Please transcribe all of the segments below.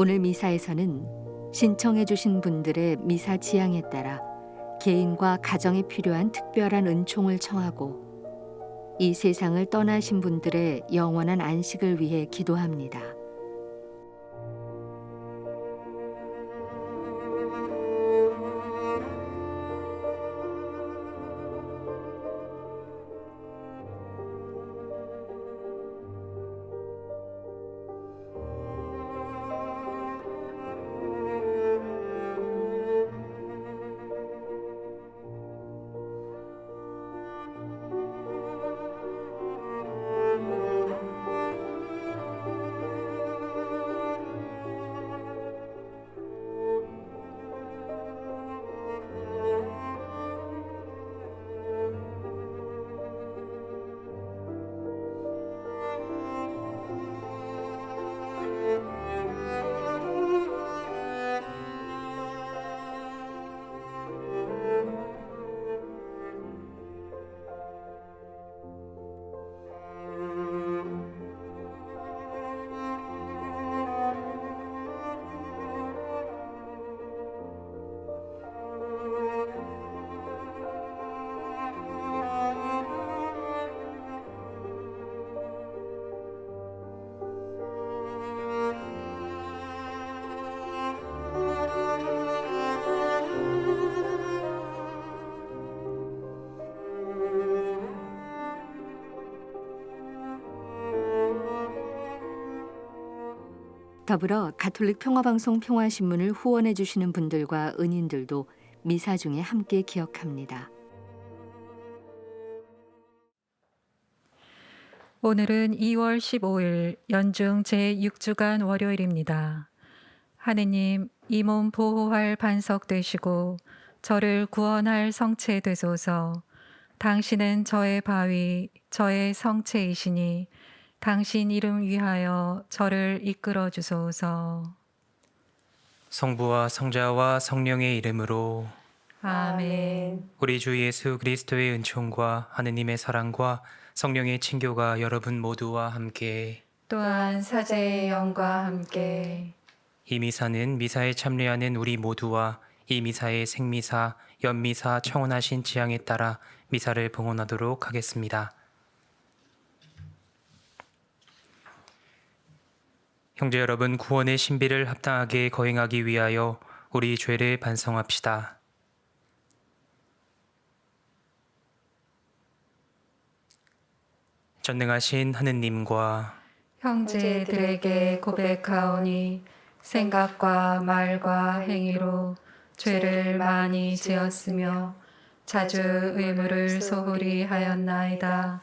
오늘 미사에서는 신청해 주신 분들의 미사 지향에 따라 개인과 가정에 필요한 특별한 은총을 청하고 이 세상을 떠나신 분들의 영원한 안식을 위해 기도합니다. 더불어 가톨릭 평화방송 평화신문을 후원해 주시는 분들과 은인들도 미사 중에 함께 기억합니다. 오늘은 2월 15일 연중 제6주간 월요일입니다. 하느님, 이 몸 보호할 반석 되시고 저를 구원할 성체 되소서. 당신은 저의 바위, 저의 성체이시니 당신 이름 위하여 저를 이끌어 주소서. 성부와 성자와 성령의 이름으로 아멘. 우리 주 예수 그리스도의 은총과 하느님의 사랑과 성령의 친교가 여러분 모두와 함께 또한 사제의 영과 함께 이 미사는 미사에 참여하는 우리 모두와 이 미사의 생미사, 연미사 청원하신 지향에 따라 미사를 봉헌하도록 하겠습니다. 형제 여러분, 구원의 신비를 합당하게 거행하기 위하여 우리 죄를 반성합시다. 전능하신 하느님과 형제들에게 고백하오니 생각과 말과 행위로 죄를 많이 지었으며 자주 의무를 소홀히 하였나이다.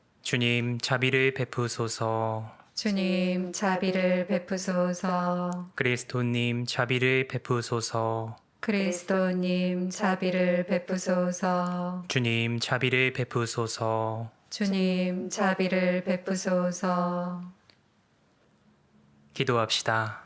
주님 자비를 베푸소서. 주님 자비를 베푸소서. 그리스도님 자비를 베푸소서. 그리스도님 자비를 베푸소서. 주님 자비를 베푸소서. 주님 자비를 베푸소서. 기도합시다.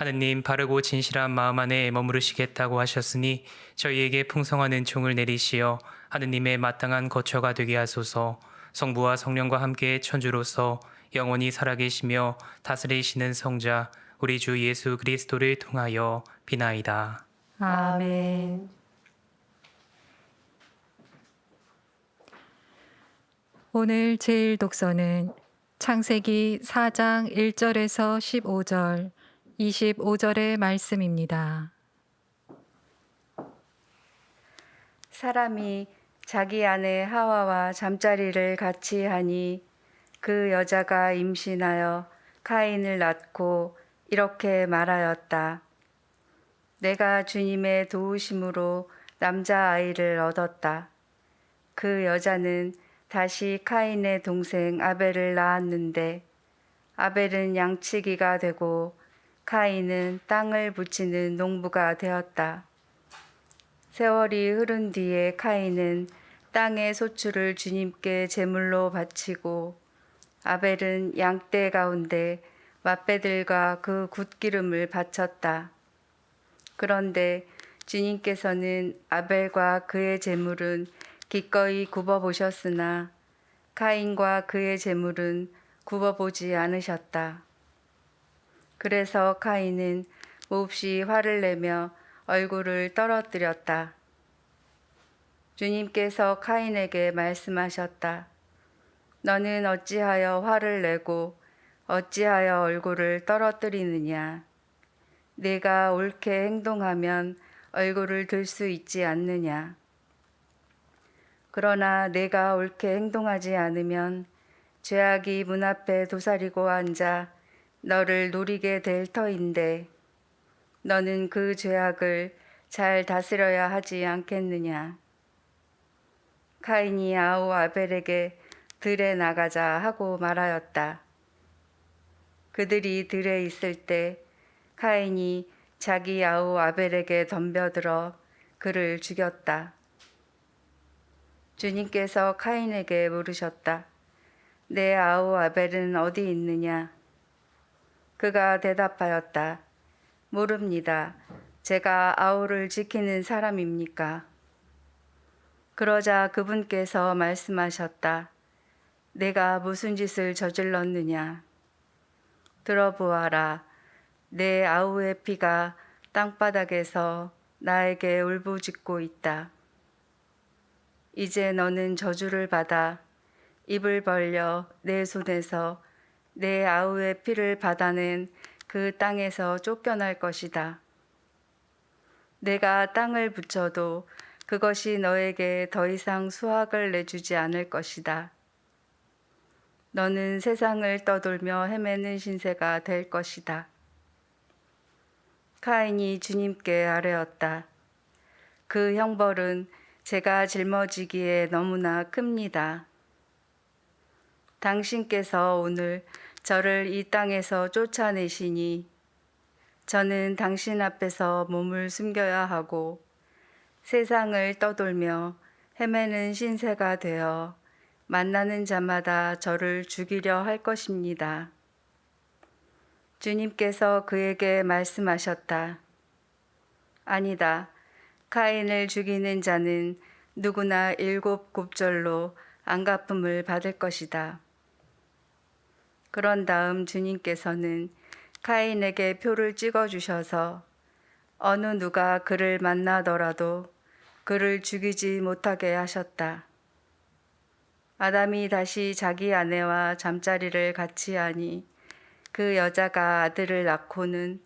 하느님 바르고 진실한 마음 안에 머무르시겠다고 하셨으니 저희에게 풍성한 은총을 내리시어 하느님의 마땅한 거처가 되게 하소서. 성부와 성령과 함께 천주로서 영원히 살아계시며 다스리시는 성자 우리 주 예수 그리스도를 통하여 비나이다. 아멘. 오늘 제일 독서는 창세기 4장 1절에서 15절, 25절의 말씀입니다. 사람이 자기 아내 하와와 잠자리를 같이 하니 그 여자가 임신하여 카인을 낳고 이렇게 말하였다. 내가 주님의 도우심으로 남자아이를 얻었다. 그 여자는 다시 카인의 동생 아벨을 낳았는데 아벨은 양치기가 되고 카인은 땅을 붙이는 농부가 되었다. 세월이 흐른 뒤에 카인은 땅의 소출을 주님께 제물로 바치고 아벨은 양떼 가운데 맛배들과 그 굿기름을 바쳤다. 그런데 주님께서는 아벨과 그의 제물은 기꺼이 굽어 보셨으나 카인과 그의 제물은 굽어 보지 않으셨다. 그래서 카인은 몹시 화를 내며 얼굴을 떨어뜨렸다. 주님께서 카인에게 말씀하셨다. 너는 어찌하여 화를 내고 어찌하여 얼굴을 떨어뜨리느냐? 내가 옳게 행동하면 얼굴을 들 수 있지 않느냐? 그러나 내가 옳게 행동하지 않으면 죄악이 문 앞에 도사리고 앉아 너를 노리게 될 터인데 너는 그 죄악을 잘 다스려야 하지 않겠느냐? 카인이 아우 아벨에게 들에 나가자 하고 말하였다. 그들이 들에 있을 때 카인이 자기 아우 아벨에게 덤벼들어 그를 죽였다. 주님께서 카인에게 물으셨다. 내 아우 아벨은 어디 있느냐? 그가 대답하였다. 모릅니다. 제가 아우를 지키는 사람입니까? 그러자 그분께서 말씀하셨다. 내가 무슨 짓을 저질렀느냐? 들어보아라. 내 아우의 피가 땅바닥에서 나에게 울부짖고 있다. 이제 너는 저주를 받아 입을 벌려 내 손에서 내 아우의 피를 받아낸 그 땅에서 쫓겨날 것이다. 내가 땅을 붙여도 그것이 너에게 더 이상 수확을 내주지 않을 것이다. 너는 세상을 떠돌며 헤매는 신세가 될 것이다. 카인이 주님께 아뢰었다. 그 형벌은 제가 짊어지기에 너무나 큽니다. 당신께서 오늘 저를 이 땅에서 쫓아내시니 저는 당신 앞에서 몸을 숨겨야 하고 세상을 떠돌며 헤매는 신세가 되어 만나는 자마다 저를 죽이려 할 것입니다. 주님께서 그에게 말씀하셨다. 아니다. 카인을 죽이는 자는 누구나 일곱 곱절로 안갚음을 받을 것이다. 그런 다음 주님께서는 카인에게 표를 찍어 주셔서 어느 누가 그를 만나더라도 그를 죽이지 못하게 하셨다. 아담이 다시 자기 아내와 잠자리를 같이 하니 그 여자가 아들을 낳고는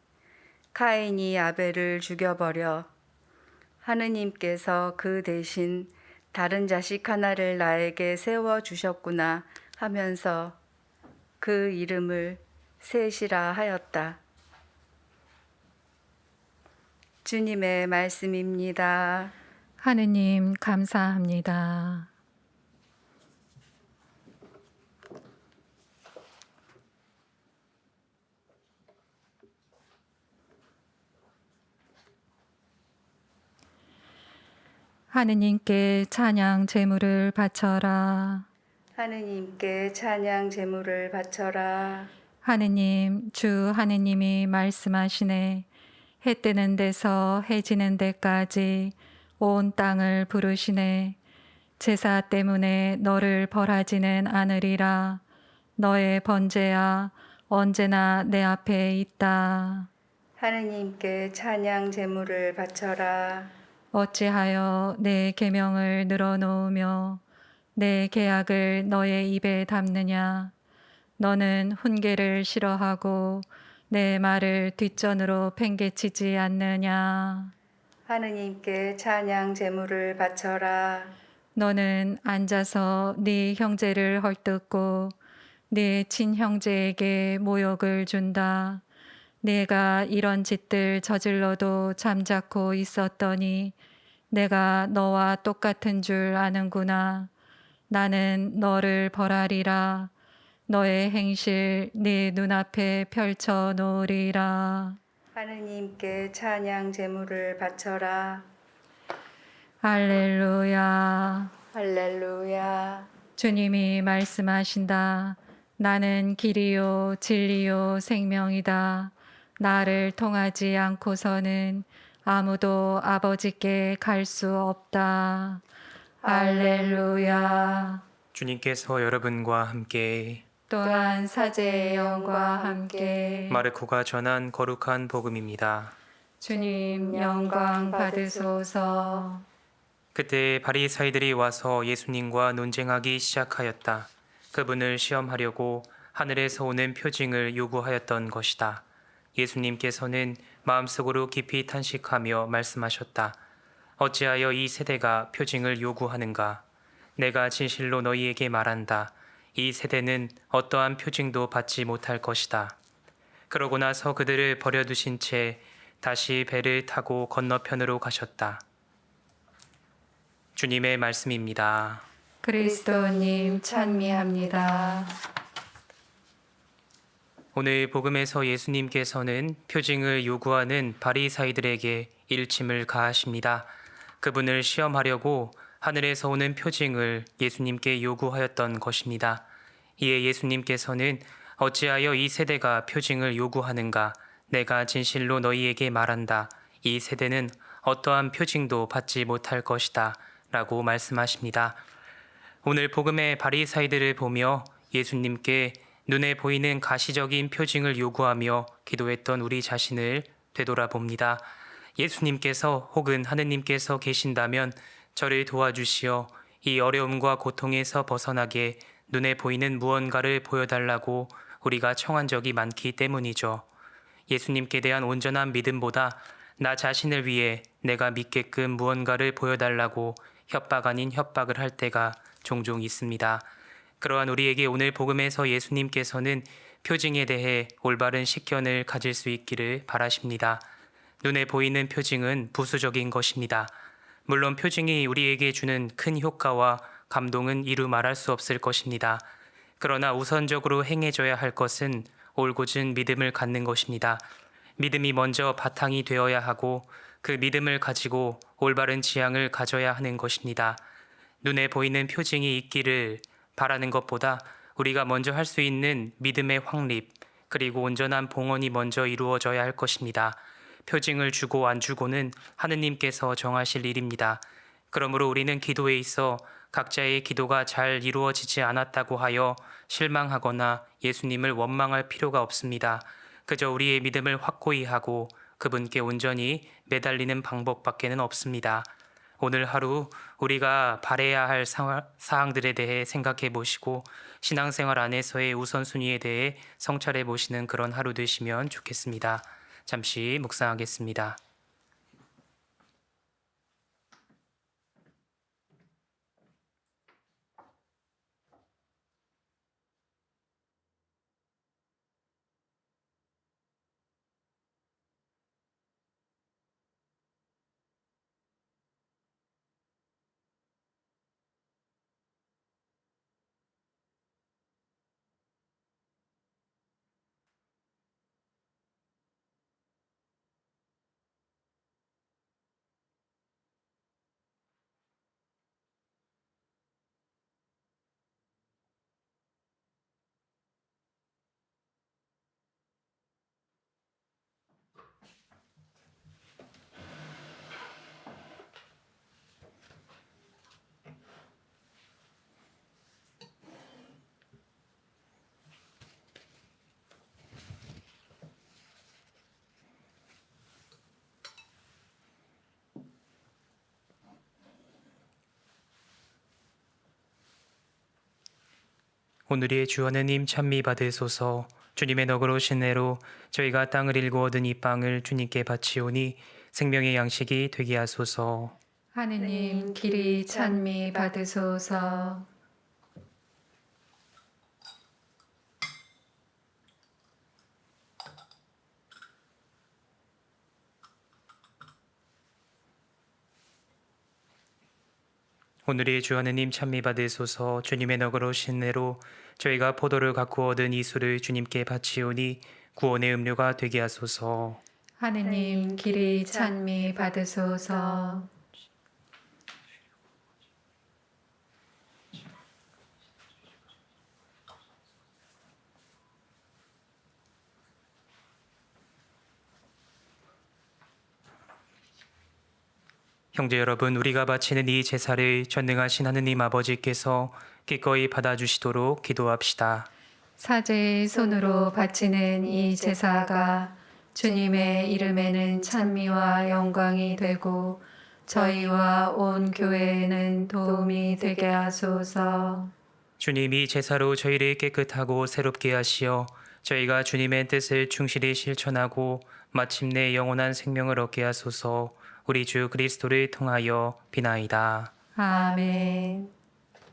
카인이 아벨을 죽여버려 하느님께서 그 대신 다른 자식 하나를 나에게 세워 주셨구나 하면서 그 이름을 셋이라 하였다. 주님의 말씀입니다. 하느님 감사합니다. 하느님께 찬양 제물을 바쳐라. 하느님께 찬양 제물을 바쳐라. 하느님, 주 하느님이 말씀하시네. 해 뜨는 데서 해 지는 데까지 온 땅을 부르시네. 제사 때문에 너를 벌하지는 않으리라. 너의 번제야 언제나 내 앞에 있다. 하느님께 찬양 제물을 바쳐라. 어찌하여 내 계명을 늘어놓으며 내 계약을 너의 입에 담느냐? 너는 훈계를 싫어하고 내 말을 뒷전으로 팽개치지 않느냐? 하느님께 찬양 제물을 바쳐라. 너는 앉아서 네 형제를 헐뜯고 네 친형제에게 모욕을 준다. 내가 이런 짓들 저질러도 잠자코 있었더니 내가 너와 똑같은 줄 아는구나. 나는 너를 벌하리라. 너의 행실 네 눈앞에 펼쳐 놓으리라. 하느님께 찬양 제물을 바쳐라. 할렐루야. 할렐루야. 주님이 말씀하신다. 나는 길이요, 진리요, 생명이다. 나를 통하지 않고서는 아무도 아버지께 갈 수 없다. 할렐루야. 주님께서 여러분과 함께 또한 사제의 영과 함께 마르코가 전한 거룩한 복음입니다. 주님 영광 받으소서. 그때 바리사이들이 와서 예수님과 논쟁하기 시작하였다. 그분을 시험하려고 하늘에서 오는 표징을 요구하였던 것이다. 예수님께서는 마음속으로 깊이 탄식하며 말씀하셨다. 어찌하여 이 세대가 표징을 요구하는가? 내가 진실로 너희에게 말한다. 이 세대는 어떠한 표징도 받지 못할 것이다. 그러고 나서 그들을 버려두신 채 다시 배를 타고 건너편으로 가셨다. 주님의 말씀입니다. 그리스도님 찬미합니다. 오늘 복음에서 예수님께서는 표징을 요구하는 바리사이들에게 일침을 가하십니다. 그분을 시험하려고 하늘에서 오는 표징을 예수님께 요구하였던 것입니다. 이에 예수님께서는 어찌하여 이 세대가 표징을 요구하는가? 내가 진실로 너희에게 말한다. 이 세대는 어떠한 표징도 받지 못할 것이다. 라고 말씀하십니다. 오늘 복음의 바리사이들을 보며 예수님께 눈에 보이는 가시적인 표징을 요구하며 기도했던 우리 자신을 되돌아봅니다. 예수님께서 혹은 하느님께서 계신다면 저를 도와주시어 이 어려움과 고통에서 벗어나게 눈에 보이는 무언가를 보여달라고 우리가 청한 적이 많기 때문이죠. 예수님께 대한 온전한 믿음보다 나 자신을 위해 내가 믿게끔 무언가를 보여달라고 협박 아닌 협박을 할 때가 종종 있습니다. 그러한 우리에게 오늘 복음에서 예수님께서는 표징에 대해 올바른 식견을 가질 수 있기를 바라십니다. 눈에 보이는 표징은 부수적인 것입니다. 물론 표징이 우리에게 주는 큰 효과와 감동은 이루 말할 수 없을 것입니다. 그러나 우선적으로 행해져야 할 것은 올곧은 믿음을 갖는 것입니다. 믿음이 먼저 바탕이 되어야 하고 그 믿음을 가지고 올바른 지향을 가져야 하는 것입니다. 눈에 보이는 표징이 있기를 바라는 것보다 우리가 먼저 할 수 있는 믿음의 확립 그리고 온전한 봉헌이 먼저 이루어져야 할 것입니다. 표징을 주고 안 주고는 하느님께서 정하실 일입니다. 그러므로 우리는 기도에 있어 각자의 기도가 잘 이루어지지 않았다고 하여 실망하거나 예수님을 원망할 필요가 없습니다. 그저 우리의 믿음을 확고히 하고 그분께 온전히 매달리는 방법밖에는 없습니다. 오늘 하루 우리가 바래야 할 사항들에 대해 생각해 보시고 신앙생활 안에서의 우선순위에 대해 성찰해 보시는 그런 하루 되시면 좋겠습니다. 잠시 묵상하겠습니다. 오늘의 주 하느님 찬미 받으소서 주님의 너그러우신 애로 저희가 땅을 일구 얻은 이 빵을 주님께 바치오니 생명의 양식이 되게 하소서 하느님 길이 찬미 받으소서. 오늘의 주 하느님 찬미 받으소서 주님의 너그러우신 내로 저희가 포도를 갖고 얻은 이 술을 주님께 바치오니 구원의 음료가 되게 하소서 하느님 길이 찬미 받으소서. 형제 여러분 우리가 바치는 이 제사를 전능하신 하느님 아버지께서 기꺼이 받아주시도록 기도합시다 사제의 손으로 바치는 이 제사가 주님의 이름에는 찬미와 영광이 되고 저희와 온 교회에는 도움이 되게 하소서. 주님이 제사로 저희를 깨끗하고 새롭게 하시어 저희가 주님의 뜻을 충실히 실천하고 마침내 영원한 생명을 얻게 하소서 우리 주 그리스도를 통하여 비나이다. 아멘.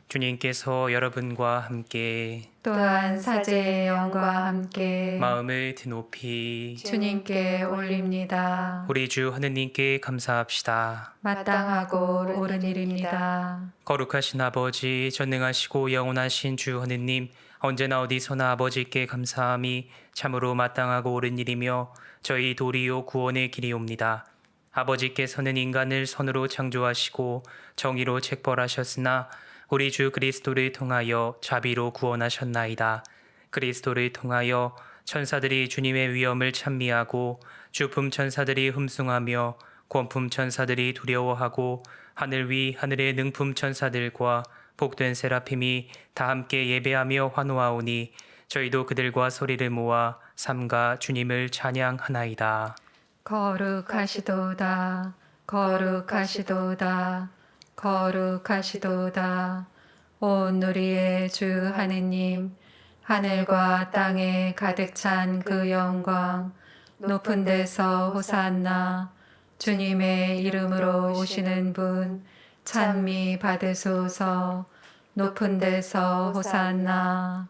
주님께서 여러분과 함께 또한 사제의 영과 함께 마음을 드높이 주님께 올립니다. 우리 주 하느님께 감사합시다. 마땅하고 옳은 일입니다. 거룩하신 아버지, 전능하시고 영원하신 주 하느님, 언제나 어디서나 아버지께 감사함이 참으로 마땅하고 옳은 일이며 저희 도리요 구원의 길이옵니다. 아버지께서는 인간을 선으로 창조하시고 정의로 책벌하셨으나 우리 주 그리스도를 통하여 자비로 구원하셨나이다. 그리스도를 통하여 천사들이 주님의 위엄을 찬미하고 주품 천사들이 흠숭하며 권품 천사들이 두려워하고 하늘 위 하늘의 능품 천사들과 복된 세라핌이 다 함께 예배하며 환호하오니 저희도 그들과 소리를 모아 삼가 주님을 찬양하나이다. 거룩하시도다. 거룩하시도다. 거룩하시도다. 온 우리의 주 하느님, 하늘과 땅에 가득 찬 그 영광, 높은 데서 호산나, 주님의 이름으로 오시는 분, 찬미 받으소서, 높은 데서 호산나.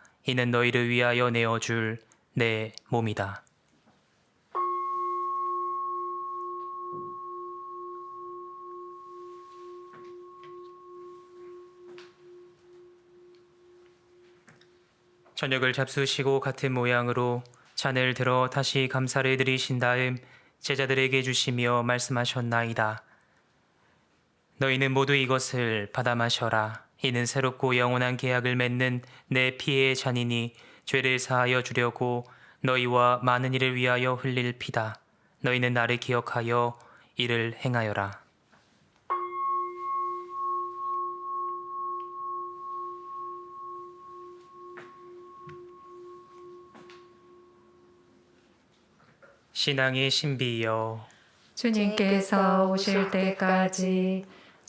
이는 너희를 위하여 내어 줄 내 몸이다. 저녁을 잡수시고 같은 모양으로 잔을 들어 다시 감사를 드리신 다음 제자들에게 주시며 말씀하셨나이다. 너희는 모두 이것을 받아 마셔라. 이는 새롭고 영원한 계약을 맺는 내 피의 잔이니 죄를 사하여 주려고 너희와 많은 이를 위하여 흘릴 피다. 너희는 나를 기억하여 이를 행하여라. 신앙의 신비여 주님께서 오실 때까지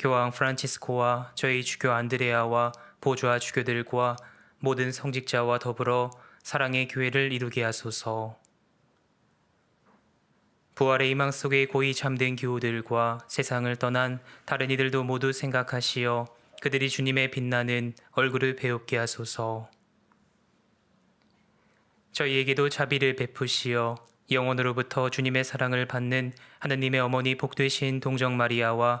교황 프란치스코와 저희 주교 안드레아와 보좌 주교들과 모든 성직자와 더불어 사랑의 교회를 이루게 하소서. 부활의 희망 속에 고이 잠든 교우들과 세상을 떠난 다른 이들도 모두 생각하시어 그들이 주님의 빛나는 얼굴을 배웁게 하소서. 저희에게도 자비를 베푸시어 영원으로부터 주님의 사랑을 받는 하느님의 어머니 복되신 동정 마리아와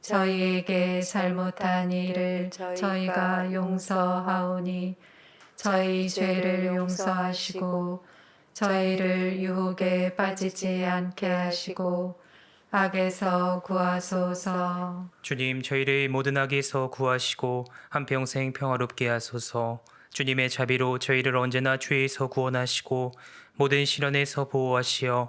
저희에게 잘못한 일을 저희가 용서하오니, 저희 죄를 용서하시고 저희를 유혹에 빠지지 않게 하시고 악에서 구하소서. 주님 저희를 모든 악에서 구하시고 한평생 평화롭게 하소서. 주님의 자비로 저희를 언제나 죄에서 구원하시고 모든 시련에서 보호하시어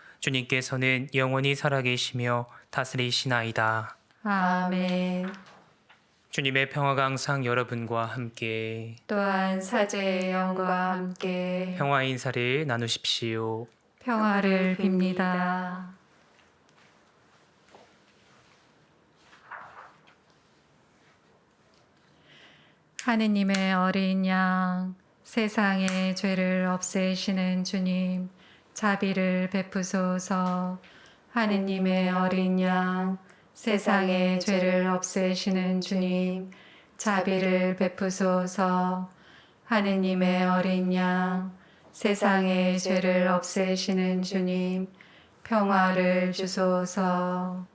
주님께서는 영원히 살아계시며 다스리시나이다 아멘. 주님의 평화가 항상 여러분과 함께 또한 사제의 영과 함께 평화 인사를 나누십시오. 평화를 빕니다. 하느님의 어린 양, 세상의 죄를 없애시는 주님, 자비를 베푸소서. 하느님의 어린 양, 세상의 죄를 없애시는 주님, 자비를 베푸소서. 하느님의 어린 양, 세상의 죄를 없애시는 주님, 평화를 주소서.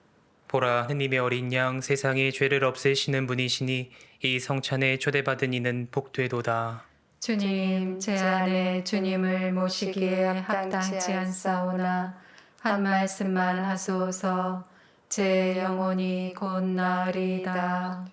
보라 하느님의 어린 양 세상의 죄를 없애시는 분이시니 이 성찬에 초대받은 이는 복되도다. 주님, 제 안에 주님을 모시기에 합당치 않사오나 한 말씀만 하소서. 제 영혼이 곧 나으리이다.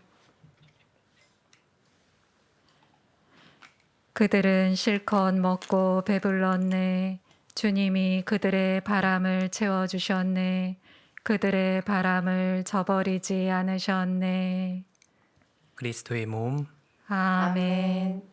그들은 실컷 먹고 배불렀네. 주님이 그들의 바람을 채워주셨네. 그들의 바람을 저버리지 않으셨네. 그리스도의 몸 아멘.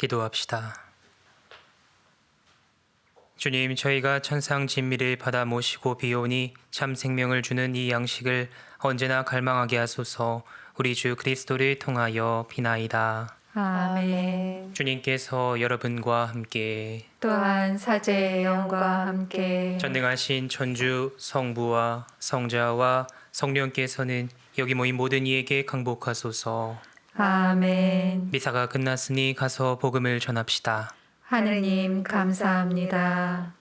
기도합시다. 주님, 저희가 천상 진미를 받아 모시고 비오니 참 생명을 주는 이 양식을 언제나 갈망하게 하소서. 우리 주 그리스도를 통하여 비나이다. 아멘. 주님께서 여러분과 함께 또한 사제의 영과 함께 전능하신 천주 성부와 성자와 성령께서는 여기 모인 모든 이에게 강복하소서. 아멘. 미사가 끝났으니 가서 복음을 전합시다. 하느님 감사합니다.